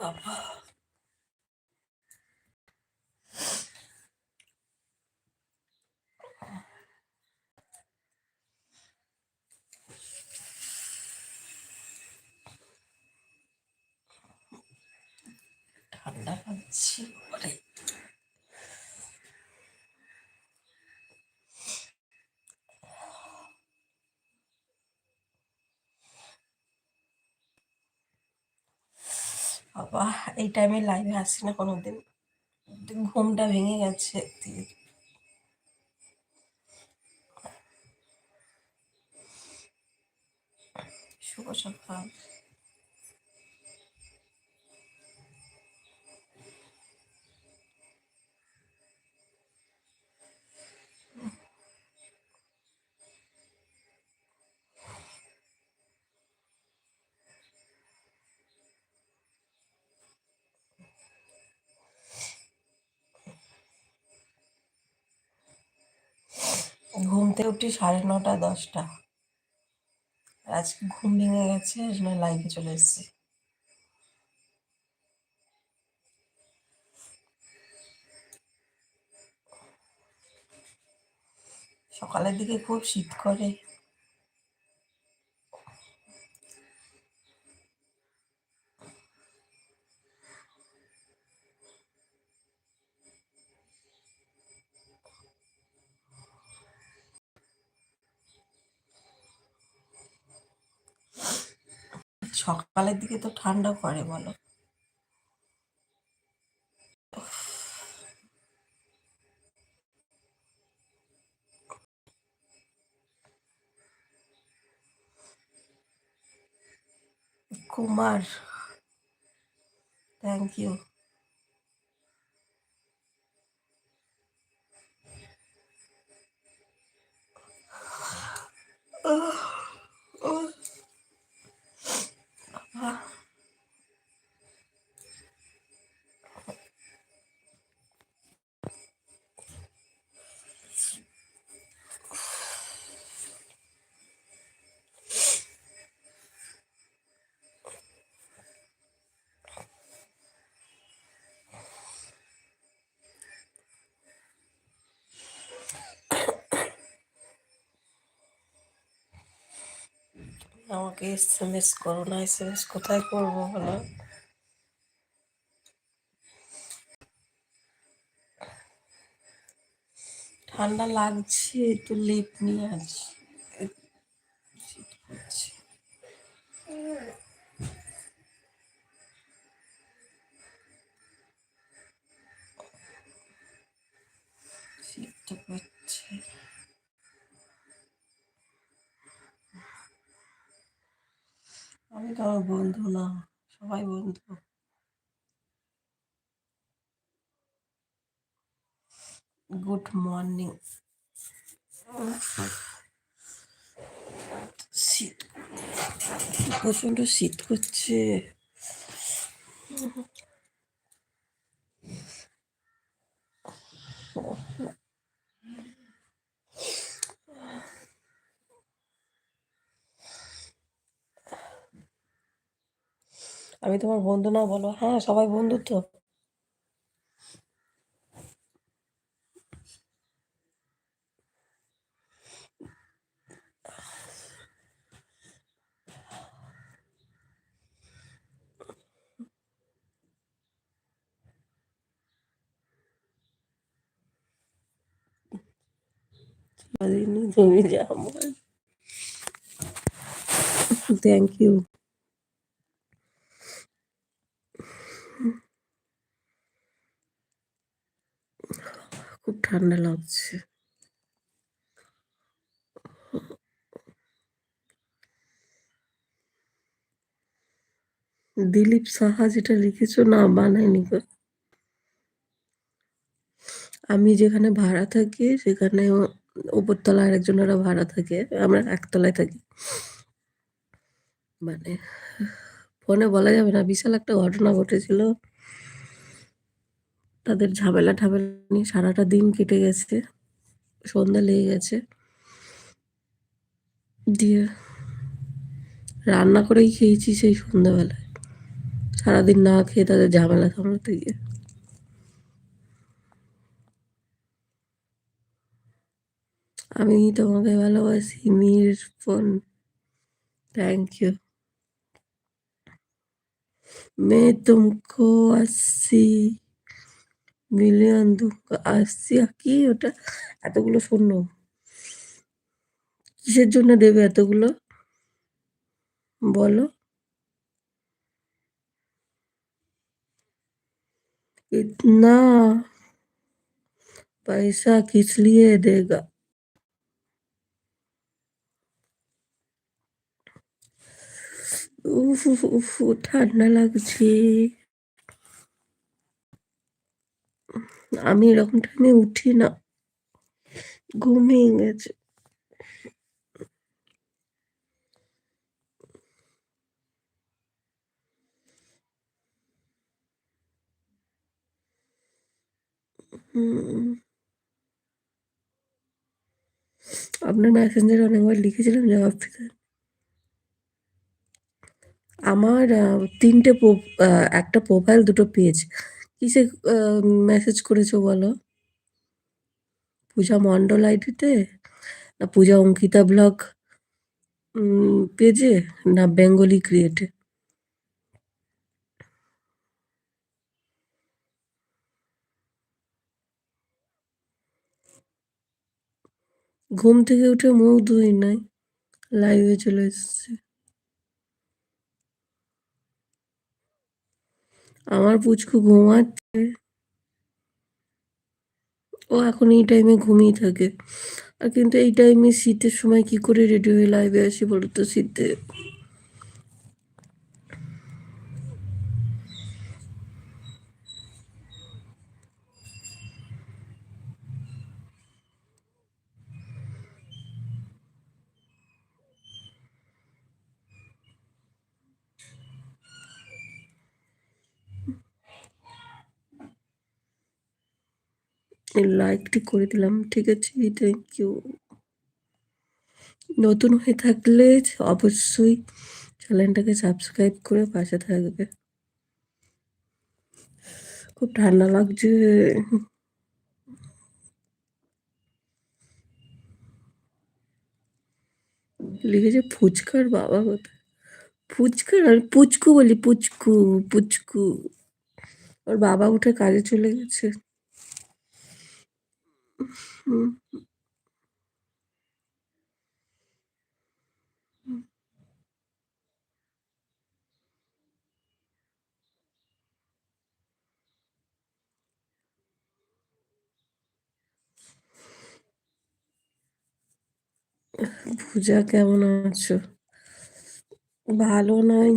বাবা ঠান্ডা লাগছে ওরে বাবা এই টাইমে লাইভে আসি না কোনোদিন। ঘুমটা ভেঙে গেছে। দিয়ে শুভ সকাল। ঘুমতে উঠি সাড়ে নটা, দশটা। আজকে ঘুম ভেঙে গেছে জন্য লাইভে চলে এসেছি। সকালের দিকে খুব শীত করে। সকালের দিকে তো ঠান্ডা পড়ে বলো। কুমার থ্যাংক ইউ আমাকে এস এম এস করো, না এস এম এস কোথায় করব বলো? ঠান্ডা লাগছে, একটু লেপ নিয়ে আছি আমি তো আমার বন্ধু না সবাই বন্ধু। Good morning. শীত প্রচণ্ড শীত করছে। আমি তোমার বন্ধু না বলো। হ্যাঁ সবাই বন্ধু তো। তুমি যা আমার। থ্যাংক ইউ খুব ঠান্ডা লাগছে। দিলীপ সাহা যেটা লিখেছো, না, বানায়নি আমি যেখানে ভাড়া থাকি, সেখানে উপরতলা আরেকজনেরা ভাড়া থাকে, আমরা একতলায় থাকি। মানে ফোনে বলা যাবে না, বিশাল একটা ঘটনা ঘটেছিল। তাদের ঝামেলা ঠামেলা নিয়ে সারাটা দিন কেটে গেছে সন্ধ্যা লেগে গেছে দিয়ে রান্না করেই খেয়েছি সেই সন্ধ্যাবেলায় সারাদিন না খেয়ে তাদের ঝামেলা সামলাতে গিয়ে আমি তোমাকে ভালোবাসি মির ফোন থ্যাংক ইউ मैं तुमको अस्सी মিলিয়ন দুঃখ আসছি কি ওটা এতগুলো শূন্য কিসের জন্য দেবে এতগুলো বলো इतना पैसा किस लिए देगा উফ উফ উফ ঠান্ডা লাগছে আমি এরকম টাইমে উঠি না। ঘুমিয়ে গেছে। আপনার মেসেঞ্জারে অনেকবার লিখেছিলাম জবাব পেতে আমার তিনটে একটা প্রোফাইল দুটো পেজ কিসে মেসেজ করেছ বলো? পূজা মন্ডল আইডিতে না পূজা অঙ্কিতা ব্লগ পেজে না বেঙ্গলি ক্রিয়েটে ঘুম থেকে উঠে মুখ ধুই নাই লাইভে চলে এসেছে। আমার পুচকু ঘুমাচ্ছে। ও এখন এই টাইমে ঘুমিয়ে থাকে। আর কিন্তু এই টাইমে শীতের সময় কি করে রেডি হয়ে লাইভে আসি বলতো শীতে? লাইকটি করে দিলাম, ঠিক আছে? থ্যাংক ইউ নতুন হয়ে থাকলে অবশ্যই চ্যানেলটাকে সাবস্ক্রাইব করে পাশে থাকবে। খুব ঠান্ডা লাগছে। লিখেছে ফুচকার বাবা কোথায়? ফুচকার আর পুচকু বলি, পুচকু পুচকু। ওর বাবা উঠে কাজে চলে গেছে। পূজা কেমন আছো? ভালো নাই।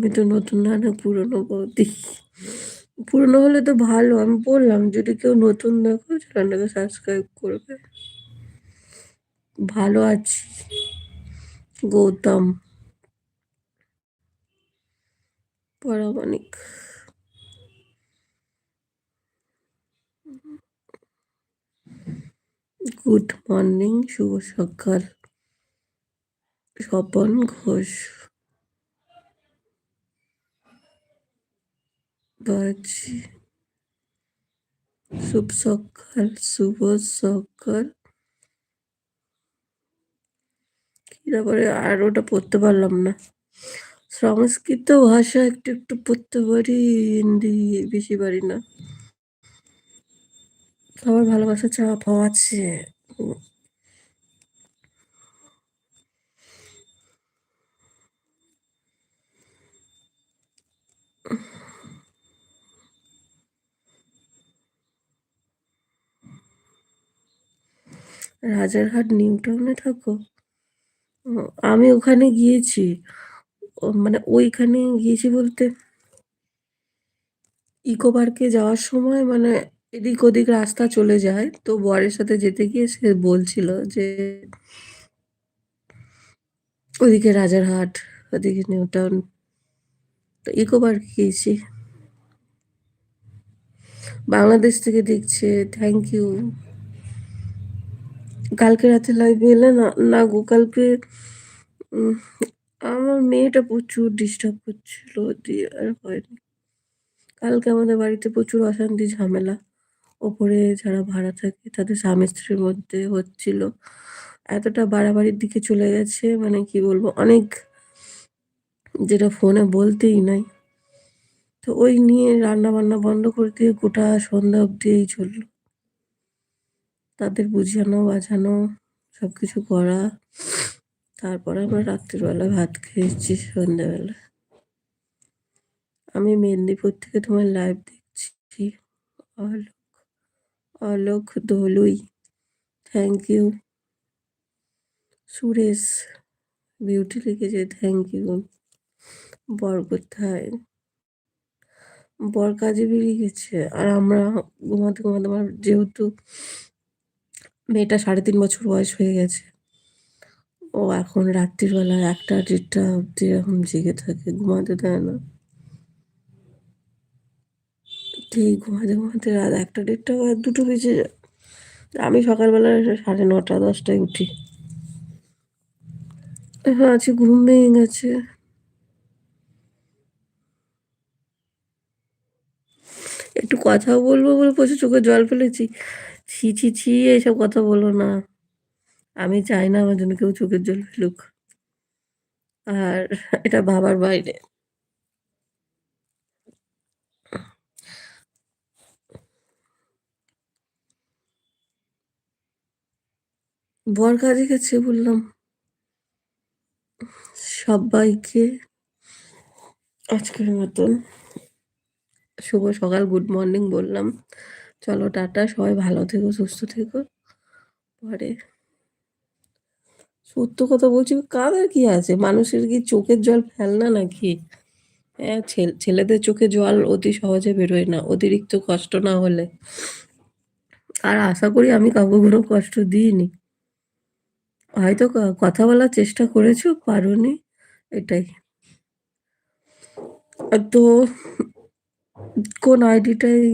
আমি তো নতুন না না পুরনো বৌদি। পুরনো হলে তো ভালো, আমি বললাম যদি কেউ নতুন দেখো, চ্যানেলটাকে সাবস্ক্রাইব করবে। ভালো আছি, গৌতম। পরামানিক গুড মর্নিং, শুভ সকাল। স্বপন ঘোষ। বাজি। শুভ সকাল শুভ সকাল। তারপরে আর ওটা পড়তে পারলাম না। সংস্কৃত ভাষা একটু একটু পড়তে পারি হিন্দি বেশি পারি না। আমার ভালোবাসা চাপ আছে। উম, রাজারহাট নিউ টাউনে থাকো। আমি ওখানে গিয়েছি। মানে ওইখানে গিয়েছি বলতে ইকো পার্কে যাওয়ার সময় মানে এদিক ওদিক রাস্তা চলে যায়। তো বরের সাথে যেতে গিয়ে সে বলছিল যে ওদিকে রাজারহাট, ওদিকে নিউ টাউন তো ইকো পার্ক গিয়েছি। বাংলাদেশ থেকে দেখছে, থ্যাংক ইউ। কালকে রাতে লাইভে এলে না না গো, কালকে আমার মেয়েটা প্রচুর ডিস্টার্ব করছিল, দিয়ে আর হয়নি। কালকে আমাদের বাড়িতে প্রচুর অশান্তি ঝামেলা, ওপরে যারা ভাড়া থাকে তাদের স্বামী স্ত্রীর মধ্যে হচ্ছিল। এতটা বাড়াবাড়ির দিকে চলে গেছে মানে কি বলব, অনেক যেটা ফোনে বলতেই নাই। তো ওই নিয়ে রান্না বান্না বন্ধ করে দিয়ে গোটা সন্ধ্যা অবধি এই চলল। তাদের বুঝানো, বাজানো, সবকিছু করা। তারপরে আমরা রাত্রিবেলা ভাত খেয়েছি সন্ধ্যাবেলা। আমি মেদিনীপুর থেকে তোমার লাইভ দেখছি। Alok Alok Dolui thank you Suresh Beauty লিখেছে থ্যাংক ইউ বর কোথায় বর কাজে বেরিয়ে গেছে আর আমরা ঘুমাতে ঘুমাতে আমার যেহেতু মেয়েটা সাড়ে তিন বছর বয়স হয়ে গেছে। ও এখন রাত্রিবেলা একটা দেড়টা অব্দি এরকম জেগে থাকে, ঘুমাতে দেয় না। ঠিক ঘুমাতে ঘুমাতে রাত একটা দেড়টা বা দুটো বেজে যায়। আমি সকালবেলা সাড়ে নটা, দশটায় উঠি। হ্যাঁ আছে, ঘুম ভেঙে গেছে। একটু কথা বলব বলে প্রচুর চোখে জল ফেলেছি। ছি ছি ছি এইসব কথা বলো না। আমি চাই না আমার জন্য কেউ চোখের জল ফেলুক। আর এটা ভাবার বাইরে। বর কাজে গেছে বললাম? সবাইকে আজকের মতন। শুভ সকাল, গুড মর্নিং বললাম। চলো টাটা, সবাই ভালো থেকো, সুস্থ থেকো। পরে সত্য কথা বলছি, কাদের কি আছে? মানুষের কি চোখের জল ফেলনা নাকি? হ্যাঁ ছেল- ছেলেদের চোখে জল অতি সহজে বেরোয় না, অতিরিক্ত কষ্ট না হলে। আর আশা করি আমি কাউকে কোনো কষ্ট দিইনি। হয়তো কথা বলার চেষ্টা করেছ, পারোনি, এটাই। তো কোন আইডিটাই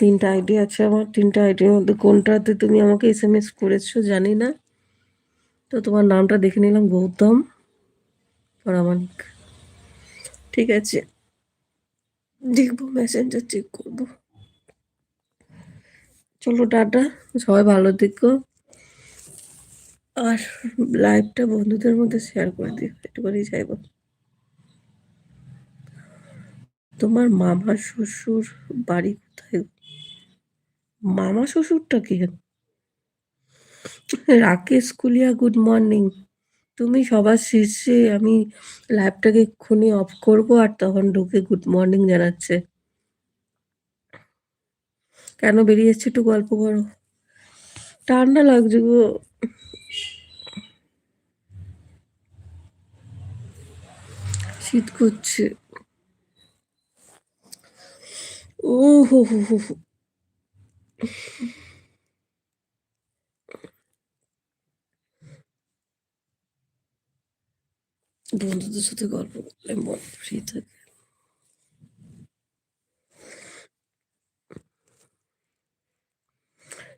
তিনটা আইডি আছে আমার, তিনটা আইডির মধ্যে কোনটাতে তুমি আমাকে এস এম এস করেছ জানি না। তো তোমার নামটা দেখে নিলাম, গৌতম প্রামাণিক। ঠিক আছে, দেখব মেসেঞ্জার চেক করব। চলো, টাটা, সবাই ভালো থেকো। আর লাইভটা বন্ধুদের মধ্যে শেয়ার করে দিও, একটুখানি চাইব। তোমার মামা শ্বশুর বাড়ি কোথায়? মামা শ্বশুরটা কে রাকেশ কুলিয়া গুড মর্নিং তুমি সবার শীর্ষে আমি লাইভটাকে এক্ষুনি অফ করব আর তখন ঢুকে গুড মর্নিং জানাচ্ছে। কেন বেরিয়ে এসছে একটু গল্প করো। ঠান্ডা লাগছে গো। শীত করছে। ও হো হো হো। বন্ধুদের সাথে গল্প করলে মন ফ্রি থাকে।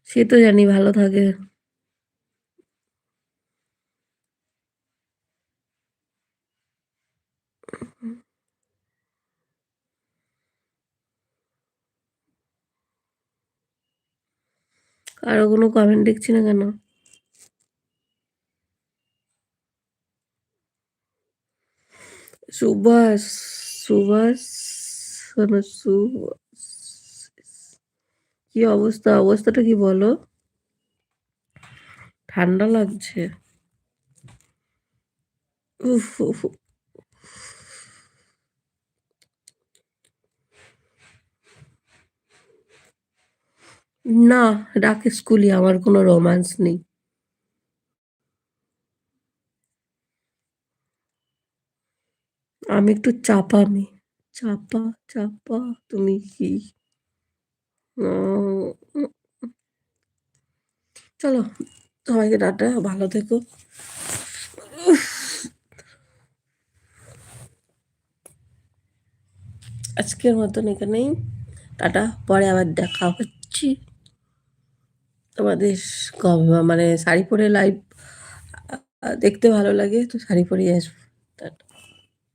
সে তো জানি ভালো থাকে। আরও কোনো কমেন্ট দেখছি না কেন? সুভাষ সুভাষ সুভাষ, কি অবস্থা? অবস্থাটা কি বলো? ঠান্ডা লাগছে। উফ উফ। না রাকেশ কুলি আমার কোনো রোমান্স নেই। আমি একটু চাপা মেয়ে চাপা চাপা, তুমি কি? চলো, সবাইকে টাটা, ভালো থেকো। আজকের মতন এখানেই। টাটা, পরে আবার দেখা হচ্ছি। তোমাদের কম- মানে শাড়ি পরে লাইভ দেখতে ভালো লাগে তো শাড়ি পরেই আসব।